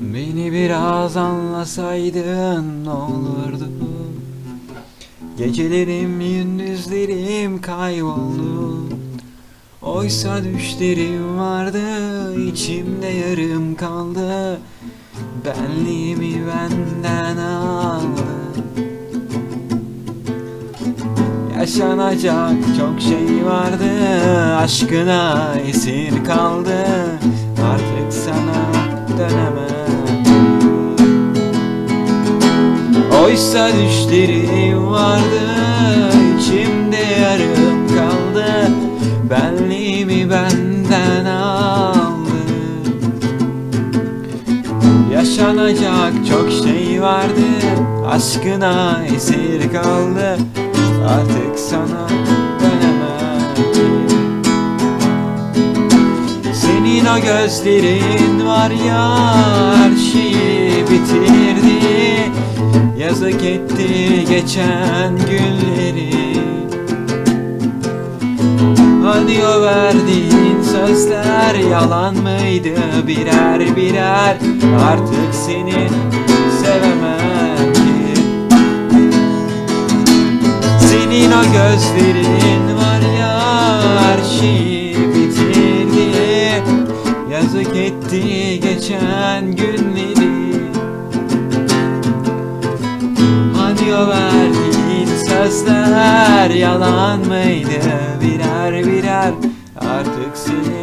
Beni biraz anlasaydın ne olurdu? Gecelerim gündüzlerim kayboldu. Oysa düşlerim vardı içimde yarım kaldı. Benliğimi benden aldı Yaşanacak çok şey vardı. Aşkına esir kaldı. Artık sana dönemem. Oysa düşlerim vardı içimde yarım kaldı. Benliğimi benden aldı. Yaşanacak çok şey vardı. Aşkına esir kaldı Artık sana dönemem. Senin o gözlerin var ya Her şeyi bitirdi. Yazık etti geçen günleri. Hani o verdiğin sözler yalan mıydı? Birer birer Artık seni Senin o gözlerin var ya her şeyi bitirdi. Yazık etti geçen günleri. Hani o verdiğin sözler yalan mıydı? Birer birer Artık seni